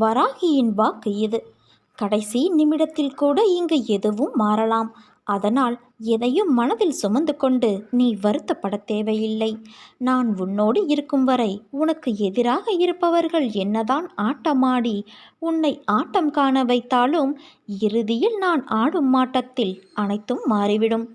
வராகியின் வாக்கு இது. கடைசி நிமிடத்தில் கூட இங்கு எதுவும் மாறலாம். அதனால் எதையும் மனதில் சுமந்து கொண்டு நீ வருத்தப்பட தேவையில்லை. நான் உன்னோடு இருக்கும் வரை உனக்கு எதிராக இருப்பவர்கள் என்னதான் ஆட்டமாடி உன்னை ஆட்டம் காண வைத்தாலும் இறுதியில் நான் ஆடும் மாட்டத்தில் அனைத்தும் மாறிவிடும்.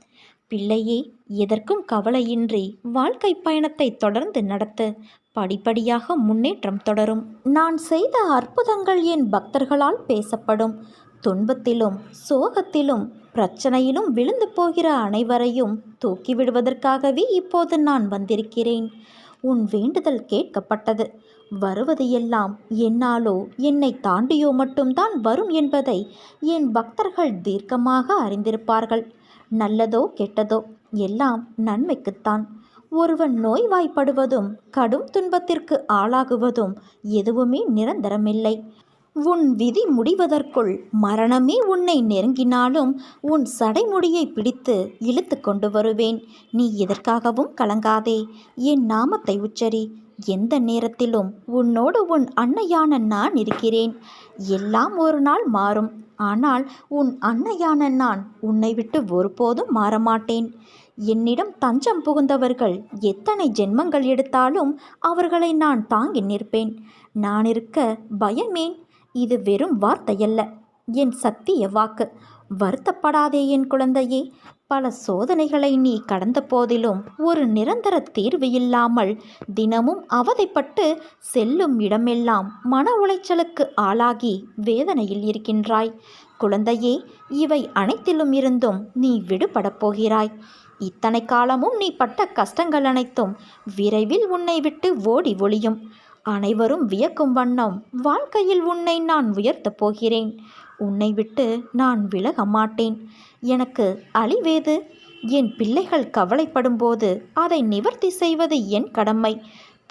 பிள்ளையே எதற்கும் கவலையின்றி வாழ்க்கை பயணத்தை தொடர்ந்து நடத்து படிப்படியாக முன்னேற்றம் தொடரும். நான் செய்த அற்புதங்கள் என் பக்தர்களால் பேசப்படும். துன்பத்திலும் சோகத்திலும் பிரச்சனையிலும் விழுந்து போகிற அனைவரையும் தூக்கிவிடுவதற்காகவே இப்போது நான் வந்திருக்கிறேன். உன் வேண்டுதல் கேட்கப்பட்டது. வருவதையெல்லாம் என்னாலோ என்னை தாண்டியோ மட்டும்தான் வரும் என்பதை என் பக்தர்கள் தீர்க்கமாக அறிந்திருப்பார்கள். நல்லதோ கெட்டதோ எல்லாம் நன்மைக்குத்தான். ஒருவன் நோய்வாய்ப்படுவதும் கடும் துன்பத்திற்கு ஆளாகுவதும் எதுவுமே நிரந்தரமில்லை. உன் விதி முடிவதற்குள் மரணமே உன்னை நெருங்கினாலும் உன் சடைமுடியை பிடித்து இழுத்து கொண்டு வருவேன். நீ எதற்காகவும் கலங்காதே. என் நாமத்தை உச்சரி. எந்த நேரத்திலும் உன்னோடு உன் அன்னையான நான் இருக்கிறேன். எல்லாம் ஒரு நாள் மாறும். ஆனால் உன் அன்னையான நான் உன்னை விட்டு ஒருபோதும் மாறமாட்டேன். என்னிடம் தஞ்சம் புகுந்தவர்கள் எத்தனை ஜென்மங்கள் எடுத்தாலும் அவர்களை நான் தாங்கி நிற்பேன். நான் இருக்க பயமேன்? இது வெறும் வார்த்தையல்ல. என் சத்திய வாக்கு. வருத்தப்படாதே என் குழந்தையே. பல சோதனைகளை நீ கடந்த போதிலும் ஒரு நிரந்தர தீர்வு இல்லாமல் தினமும் அவதைப்பட்டு செல்லும் இடமெல்லாம் மன உளைச்சலுக்கு ஆளாகி வேதனையில் இருக்கின்றாய். குழந்தையே இவை அனைத்திலும் இருந்தும் நீ விடுபடப் போகிறாய். இத்தனை காலமும் நீ பட்ட கஷ்டங்கள் அனைத்தும் விரைவில் உன்னை விட்டு ஓடி ஒளியும். அனைவரும் வியக்கும் வண்ணம் வாழ்க்கையில் உன்னை நான் உயர்த்தப் போகிறேன். உன்னை விட்டு நான் விலக மாட்டேன். எனக்கு அழிவேது? என் பிள்ளைகள் கவலைப்படும்போது அதை நிவர்த்தி செய்வது என் கடமை.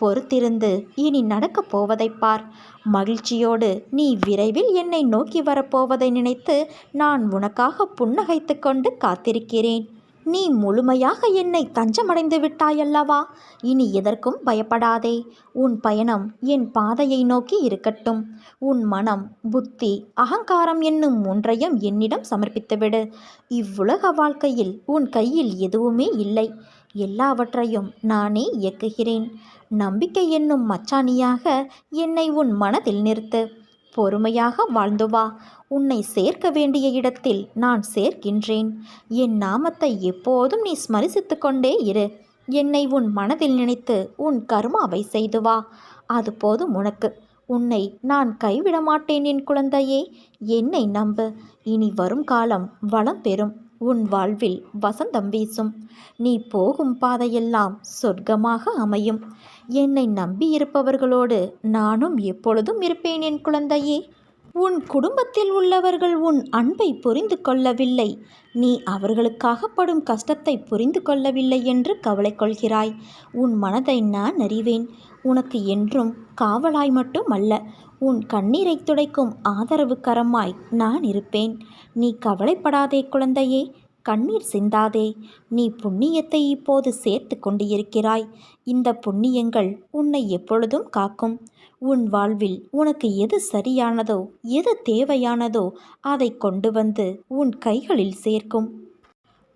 பொறுத்திருந்து இனி நடக்கப் போவதைப் பார். மகிழ்ச்சியோடு நீ விரைவில் என்னை நோக்கி வரப்போவதை நினைத்து நான் உனக்காக புன்னகைத்து கொண்டு காத்திருக்கிறேன். நீ முழுமையாக என்னை தஞ்சமடைந்து விட்டாயல்லவா? இனி எதற்கும் பயப்படாதே. உன் பயணம் என் பாதையை நோக்கி இருக்கட்டும். உன் மனம் புத்தி அகங்காரம் என்னும் ஒன்றையும் என்னிடம் சமர்ப்பித்துவிடு. இவ்வுலக வாழ்க்கையில் உன் கையில் எதுவுமே இல்லை. எல்லாவற்றையும் நானே இயக்குகிறேன். நம்பிக்கை என்னும் மச்சானியாக என்னை உன் மனதில் நிறுத்து. பொறுமையாக வாழ்ந்து வா. உன்னை சேர்க்க வேண்டிய இடத்தில் நான் சேர்க்கின்றேன். என் நாமத்தை எப்போதும் நீ ஸ்மரிசித்து கொண்டே இரு. என்னை உன் மனதில் நினைத்து உன் கர்மாவை செய்து வா. அது போதும் உனக்கு. உன்னை நான் கைவிட மாட்டேன் என் குழந்தையே. என்னை நம்பு. இனி வரும் காலம் வளம் பெறும். உன் வாழ்வில் வசந்தம் வீசும். நீ போகும் பாதையெல்லாம் சொர்க்கமாக அமையும். என்னை நம்பியிருப்பவர்களோடு நானும் எப்பொழுதும் இருப்பேன் என் குழந்தையே. உன் குடும்பத்தில் உள்ளவர்கள் உன் அன்பை புரிந்து கொள்ளவில்லை. நீ அவர்களுக்காக படும் கஷ்டத்தை புரிந்து கொள்ளவில்லை என்று கவலை கொள்கிறாய். உன் மனதை நான் அறிவேன். உனக்கு என்றும் காவலாய் மட்டும் அல்ல உன் கண்ணீரை துடைக்கும் ஆதரவு கரமாய் நான் இருப்பேன். நீ கவலைப்படாதே குழந்தையே. கண்ணீர் சிந்தாதே நீ புண்ணியத்தை இப்போது சேர்த்து கொண்டு இருக்கிறாய் இந்த புண்ணியங்கள் உன்னை எப்பொழுதும் காக்கும். உன் வாழ்வில் உனக்கு எது சரியானதோ எது தேவையானதோ அதை கொண்டு வந்து உன் கைகளில் சேர்க்கும்.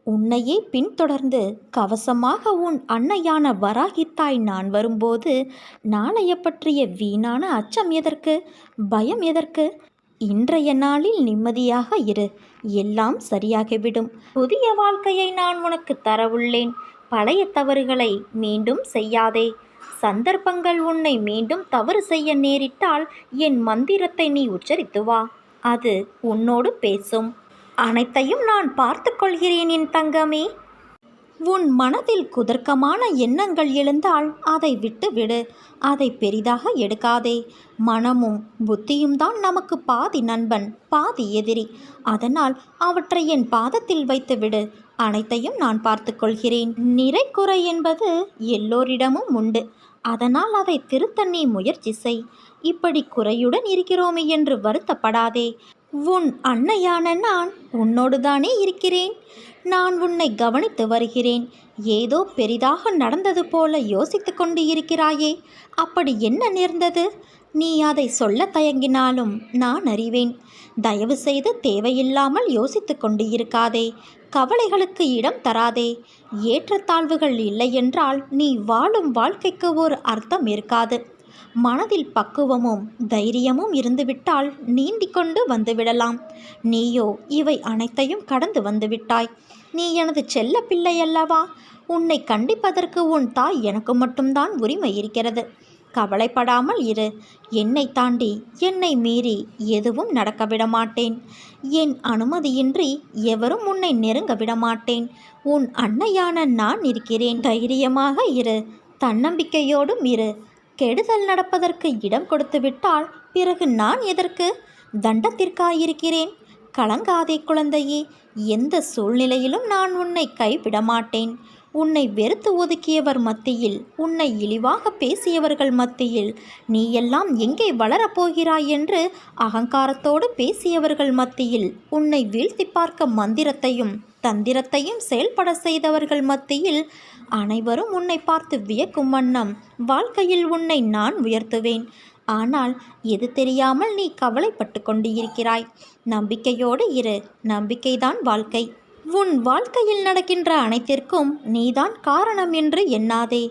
உன்னையே பின்தொடர்ந்து கவசமாக உன் அன்னையான வராகித்தாய் நான் வரும்போது நாளைய பற்றிய வீணான அச்சம் எதற்கு? பயம் எதற்கு? இன்றைய நாளில் நிம்மதியாக இரு. எல்லாம் சரியாகிவிடும். புதிய வாழ்க்கையை நான் உனக்கு தரவுள்ளேன். பழைய தவறுகளை மீண்டும் செய்யாதே. சந்தர்ப்பங்கள் உன்னை மீண்டும் தவறு செய்ய நேரிட்டால் என் மந்திரத்தை நீ உச்சரித்து வா. அது உன்னோடு பேசும். அனைத்தையும் நான் பார்த்து கொள்கிறேன் என் தங்கமே. உன் மனதில் குதர்க்கமான எண்ணங்கள் எழுந்தால் அதை விட்டு விடு. அதை பெரிதாக எடுக்காதே. மனமும் புத்தியும் தான் நமக்கு பாதி நண்பன் பாதி எதிரி. அதனால் அவற்றை என் பாதத்தில் வைத்து விடு. அனைத்தையும் நான் பார்த்து கொள்கிறேன். நிறை குறை என்பது எல்லோரிடமும் உண்டு. அதனால் அதை திருத்த நீ முயற்சி செய். இப்படி குறையுடன் இருக்கிறோமே என்று வருத்தப்படாதே. உன் அன்னையான நான் உன்னோடு தானே இருக்கிறேன். நான் உன்னை கவனித்து வருகிறேன். ஏதோ பெரிதாக நடந்தது போல யோசித்து கொண்டு இருக்கிறாயே அப்படி என்ன நேர்ந்தது? நீ அதை சொல்ல தயங்கினாலும் நான் அறிவேன். தயவு செய்து தேவையில்லாமல் யோசித்து கொண்டு இருக்காதே கவலைகளுக்கு இடம் தராதே. ஏற்றத்தாழ்வுகள் இல்லையென்றால் நீ வாழும் வாழ்க்கைக்கு ஒரு அர்த்தம் இருக்காது. மனதில் பக்குவமும் தைரியமும் இருந்துவிட்டால் நீந்தி கொண்டு வந்துவிடலாம். நீயோ இவை அனைத்தையும் கடந்து வந்துவிட்டாய். நீ எனது செல்ல பிள்ளை அல்லவா? உன்னை கண்டிப்பதற்கு உன் தாய் எனக்கு மட்டும்தான் உரிமை இருக்கிறது. கவலைப்படாமல் இரு. என்னை தாண்டி என்னை மீறி எதுவும் நடக்க விட மாட்டேன் என் அனுமதியின்றி எவரும் உன்னை நெருங்க விட மாட்டேன் உன் அன்னையான நான் இருக்கிறேன். தைரியமாக இரு. தன்னம்பிக்கையோடும் இரு. கெடுதல் நடப்பதற்கு இடம் கொடுத்துவிட்டால் பிறகு நான் எதற்கு? தண்டத்திற்காயிருக்கிறேன். கலங்காதே குழந்தையே எந்த சூழ்நிலையிலும் நான் உன்னை கைவிட மாட்டேன். உன்னை வெறுத்து ஒதுக்கியவர் மத்தியில் உன்னை இழிவாக பேசியவர்கள் மத்தியில் நீ எல்லாம் எங்கே வளரப்போகிறாய் என்று அகங்காரத்தோடு பேசியவர்கள் மத்தியில் உன்னை வீழ்த்தி பார்க்க மந்திரத்தையும் தந்திரத்தையும் செயல்பட செய்தவர்கள் மத்தியில் அனைவரும் உன்னை பார்த்து வியக்கும் வண்ணம். வாழ்க்கையில் உன்னை நான் உயர்த்துவேன். ஆனால் எது தெரியாமல் நீ கவலைப்பட்டு கொண்டு இருக்கிறாய் நம்பிக்கையோடு இரு. நம்பிக்கைதான் வாழ்க்கை. உன் வாழ்க்கையில் நடக்கின்ற அனைத்திற்கும் நீதான் காரணம் என்று எண்ணாதே.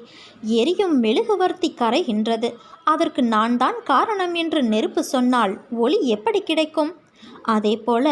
எரியும் மெழுகுவர்த்தி கரைகின்றது. அதற்கு நான் தான் காரணம் என்று நெருப்பு சொன்னால் ஒளி எப்படி கிடைக்கும்? அதே போல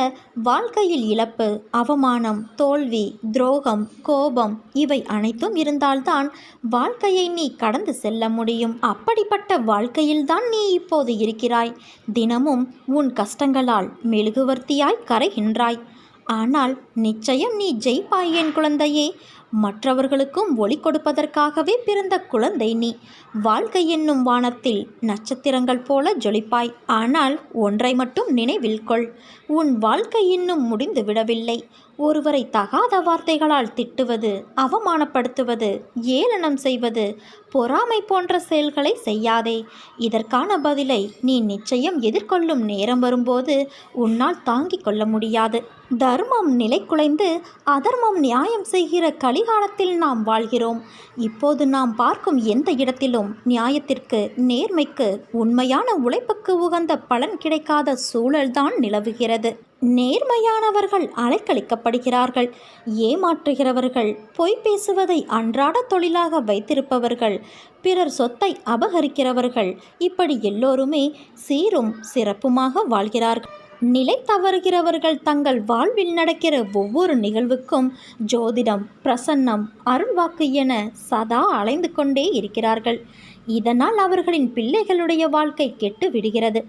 வாழ்க்கையில் இழப்பு அவமானம் தோல்வி துரோகம் கோபம் இவை அனைத்தும் இருந்தால்தான் வாழ்க்கையை நீ கடந்து செல்ல முடியும். அப்படிப்பட்ட வாழ்க்கையில்தான் நீ இப்போது இருக்கிறாய். தினமும் உன் கஷ்டங்களால் மெழுகுவர்த்தியாய் கரைகின்றாய். ஆனால் நிச்சயம் நீ ஜெயிப்பாய் என் குழந்தையே. மற்றவர்களுக்கும் ஒளி கொடுப்பதற்காகவே பிறந்த குழந்தை நீ. வாழ்க்கை என்னும் வானத்தில் நட்சத்திரங்கள் போல ஜொலிப்பாய். ஆனால் ஒன்றை மட்டும் நினைவில் கொள். உன் வாழ்க்கை இன்னும் முடிந்து விடவில்லை ஒருவரை தகாத வார்த்தைகளால் திட்டுவது அவமானப்படுத்துவது ஏளனம் செய்வது பொறாமை போன்ற செயல்களை செய்யாதே. இதற்கான பதிலை நீ நிச்சயம் எதிர்கொள்ளும் நேரம் வரும்போது உன்னால் தாங்கிக் கொள்ள முடியாது. தர்மம் நிலை குலைந்து அதர்மம் நியாயம் செய்கிற கலிகாலத்தில் நாம் வாழ்கிறோம். இப்போது நாம் பார்க்கும் எந்த இடத்திலும் நியாயத்திற்கு நேர்மைக்கு உண்மையான உழைப்புக்கு உகந்த பலன் கிடைக்காத சூழல்தான் நிலவுகிறது. நேர்மையானவர்கள் அலைக்கழிக்கப்படுகிறார்கள். ஏமாற்றுகிறவர்கள் பொய் பேசுவதை அன்றாட தொழிலாக வைத்திருப்பவர்கள் பிறர் சொத்தை அபகரிக்கிறவர்கள் இப்படி எல்லோருமே சீரும் சிறப்புமாக வாழ்கிறார்கள். நிலை தவறுகிறவர்கள் தங்கள் வாழ்வில் நடக்கிற ஒவ்வொரு நிகழ்வுக்கும் ஜோதிடம் பிரசன்னம் அருள்வாக்கு என சதா அலைந்து கொண்டே இருக்கிறார்கள். இதனால் அவர்களின் பிள்ளைகளுடைய வாழ்க்கை கெட்டு விடுகிறது.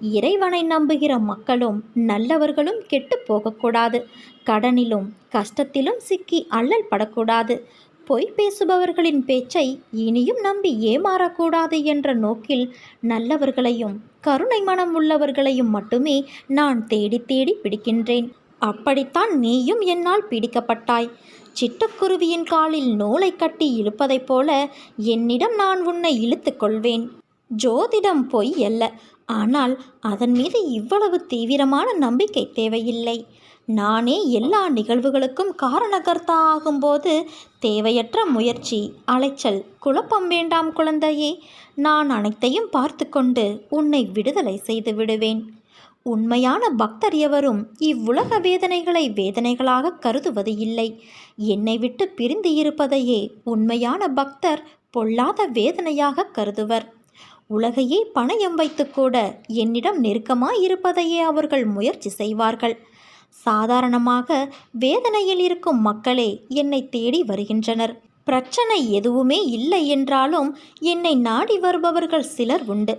இறைவனை நம்புகிற மக்களும் நல்லவர்களும் கெட்டு போகக்கூடாது. கடனிலும் கஷ்டத்திலும் சிக்கி அல்லல் படக்கூடாது. பொய் பேசுபவர்களின் பேச்சை இனியும் நம்பி ஏமாறக்கூடாது என்ற நோக்கில் நல்லவர்களையும் கருணை மனம் உள்ளவர்களையும் மட்டுமே நான் தேடி தேடி பிடிக்கின்றேன். அப்படித்தான் நீயும் என்னால் பிடிக்கப்பட்டாய். சிட்டுக்குருவியின் காலில் நூலை கட்டி இழுப்பதைப் போல என்னிடம் நான் உன்னை இழுத்து கொள்வேன். ஜோதிடம் பொய் அல்ல. ஆனால் அதன் மீது இவ்வளவு தீவிரமான நம்பிக்கை தேவையில்லை. நானே எல்லா நிகழ்வுகளுக்கும் காரணகர்த்தா ஆகும்போது தேவையற்ற முயற்சி அலைச்சல் குழப்பம் வேண்டாம் குழந்தையே. நான் அனைத்தையும் பார்த்து கொண்டு உன்னை விடுதலை செய்து விடுவேன். உண்மையான பக்தர் எவரும் இவ்வுலக வேதனைகளை வேதனைகளாக கருதுவது இல்லை. என்னை விட்டு பிரிந்து இருப்பதையே உண்மையான பக்தர் பொல்லாத வேதனையாக கருதுவர். உலகையே பணயம் வைத்து கூட என்னிடம் நெருக்கமாக இருப்பதையே அவர்கள் முயற்சி செய்வார்கள். சாதாரணமாக வேதனையில் இருக்கும் மக்களே என்னை தேடி வருகின்றனர். பிரச்சனை எதுவுமே இல்லை என்றாலும் என்னை நாடி வருபவர்கள் சிலர் உண்டு.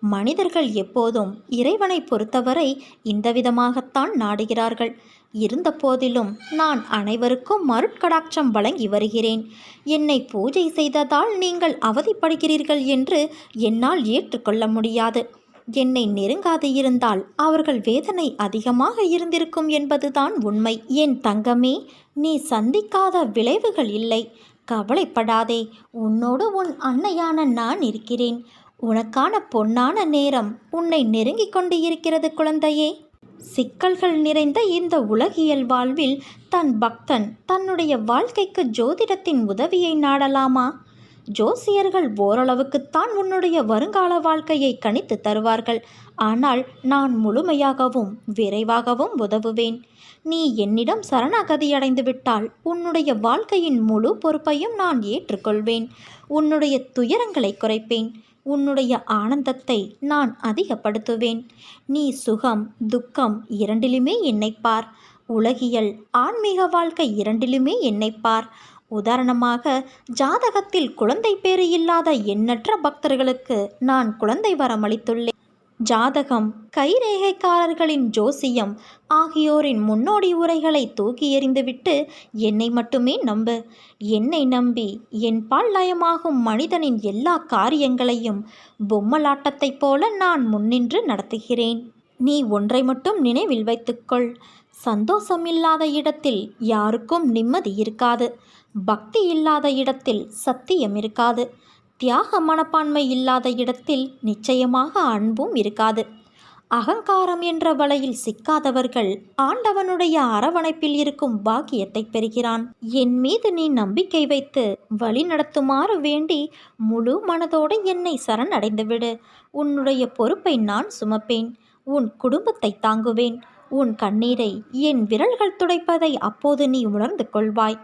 மனிதர்கள் எப்போதும் இறைவனை பொறுத்தவரை இந்த விதமாகத்தான் நாடுகிறார்கள். இருந்த போதிலும் நான் அனைவருக்கும் மருட்கடாட்சம் வழங்கி வருகிறேன். என்னை பூஜை செய்ததால் நீங்கள் அவதிப்படுகிறீர்கள் என்று என்னால் ஏற்றுக்கொள்ள முடியாது. என்னை நெருங்காது இருந்தால் அவர்கள் வேதனை அதிகமாக இருந்திருக்கும் என்பதுதான் உண்மை. என் தங்கமே நீ சந்திக்காத விளைவுகள் இல்லை. கவலைப்படாதே உன்னோடு உன் அன்னையான நான் இருக்கிறேன். உனக்கான பொன்னான நேரம் உன்னை நெருங்கிக் கொண்டு இருக்கிறது குழந்தையே. சிக்கல்கள் நிறைந்த இந்த உலகியல் வாழ்வில் தன் பக்தன் தன்னுடைய வாழ்க்கைக்கு ஜோதிடத்தின் உதவியை நாடலாமா? ஜோசியர்கள் ஓரளவுக்குத்தான் உன்னுடைய வருங்கால வாழ்க்கையை கணித்து தருவார்கள். ஆனால் நான் முழுமையாகவும் விரைவாகவும் உதவுவேன். நீ என்னிடம் சரணாகதியடைந்து விட்டால் உன்னுடைய வாழ்க்கையின் முழு பொறுப்பையும் நான் ஏற்றுக்கொள்வேன். உன்னுடைய துயரங்களை குறைப்பேன். உன்னுடைய ஆனந்தத்தை நான் அதிகப்படுத்துவேன். நீ சுகம் துக்கம் இரண்டிலுமே என்னைப்பார் உலகியல் ஆன்மீக வாழ்க்கை இரண்டிலுமே என்னைப்பார் உதாரணமாக ஜாதகத்தில் குழந்தை பேறு இல்லாத எண்ணற்ற பக்தர்களுக்கு நான் குழந்தை வரமளித்துள்ளேன். ஜாதகம் கைரேகைக்காரர்களின் ஜோசியம் ஆகியோரின் முன்னோடி உரைகளை தூக்கி எறிந்துவிட்டு என்னை மட்டுமே நம்பு. என்னை நம்பி என் பால் லயமாகும் மனிதனின் எல்லா காரியங்களையும் பொம்மலாட்டத்தைப் போல நான் முன்னின்று நடத்துகிறேன். நீ ஒன்றை மட்டும் நினைவில் வைத்துக்கொள். சந்தோஷம் இல்லாத இடத்தில் யாருக்கும் நிம்மதி இருக்காது. பக்தி இல்லாத இடத்தில் சத்தியம் இருக்காது. தியாக மனப்பான்மை இல்லாத இடத்தில் நிச்சயமாக அன்பும் இருக்காது. அகங்காரம் என்ற வலையில் சிக்காதவர்கள் ஆண்டவனுடைய அரவணைப்பில் இருக்கும் பாக்கியத்தை பெறுகிறான். என் மீது நீ நம்பிக்கை வைத்து வழி நடத்துமாறு வேண்டி முழு மனதோடு என்னை சரணடைந்துவிடு உன்னுடைய பொறுப்பை நான் சுமப்பேன். உன் குடும்பத்தை தாங்குவேன். உன் கண்ணீரை என் விரல்கள் துடைப்பதை அப்போது நீ உணர்ந்து கொள்வாய்.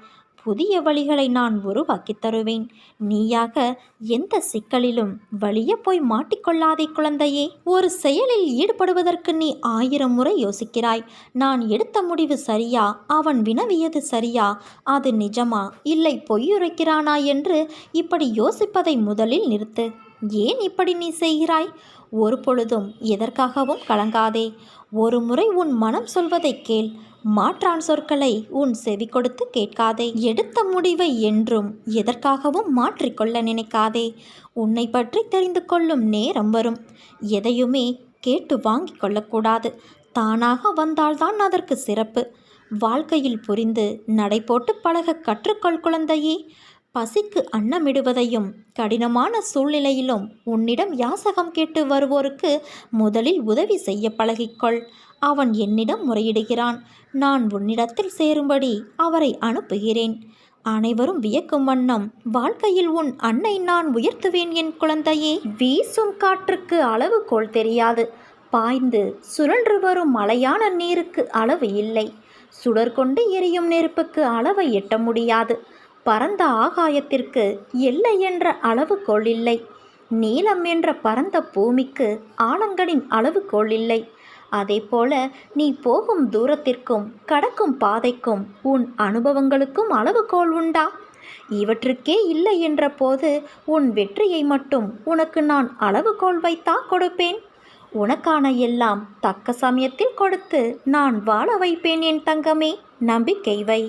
புதிய வழிகளை நான் உருவாக்கித் தருவேன். நீயாக எந்த சிக்கலிலும் வழிய போய் மாட்டிக்கொள்ளாதே குழந்தையே. ஒரு செயலில் ஈடுபடுவதற்கு நீ ஆயிரம் முறை யோசிக்கிறாய். நான் எடுத்த முடிவு சரியா? அவன் வினவியது சரியா? அது நிஜமா? இல்லை பொய்யுரைக்கிறானா என்று இப்படி யோசிப்பதை முதலில் நிறுத்து. ஏன் இப்படி நீ செய்கிறாய்? ஒரு பொழுதும் எதற்காகவும் கலங்காதே. ஒரு முறை உன் மனம் சொல்வதை கேள். மாற்றான் சொற்களை உன் செவி கொடுத்து கேட்காதே. எடுத்த முடிவை என்றும் எதற்காகவும் மாற்றிக்கொள்ள நினைக்காதே. உன்னை பற்றி தெரிந்து கொள்ளும் நேரம் வரும். எதையுமே கேட்டு வாங்கி கொள்ளக்கூடாது. தானாக வந்தால்தான் அதற்கு சிறப்பு. வாழ்க்கையில் புரிந்து நடை போட்டு பழக கற்றுக்கொள் குழந்தையே. பசிக்கு அன்னமிடுவதையும் கடினமான சூழ்நிலையிலும் உன்னிடம் யாசகம் கேட்டு வருவோருக்கு முதலில் உதவி செய்ய பழகிக்கொள். அவன் என்னிடம் முறையிடுகிறான். நான் உன்னிடத்தில் சேரும்படி அவரை அனுப்புகிறேன். அனைவரும் வியக்கும் வண்ணம் வாழ்க்கையில் உன் அன்னை நான் உயர்த்துவேன் என் குழந்தையே. வீசும் காற்றுக்கு அளவுகோல் தெரியாது. பாய்ந்து சுழன்று வரும் மலையான நீருக்கு அளவு இல்லை. சுடர்கொண்டு எரியும் நெருப்புக்கு அளவை எட்ட முடியாது. பரந்த ஆகாயத்திற்கு எல்லை என்ற அளவுகோல் இல்லை. நீளம் என்ற பரந்த பூமிக்கு ஆழங்களின் அளவுகோல் இல்லை. அதேபோல நீ போகும் தூரத்திற்கும் கடக்கும் பாதைக்கும் உன் அனுபவங்களுக்கும் அளவுகோல் உண்டா? இவற்றுக்கே இல்லை என்ற போது உன் வெற்றியை மட்டும் உனக்கு நான் அளவுகோல் வைத்தா கொடுப்பேன்? உனக்கான எல்லாம் தக்க சமயத்தில் கொடுத்து நான் வாழ வைப்பேன் என் தங்கமே. நம்பிக்கை வை.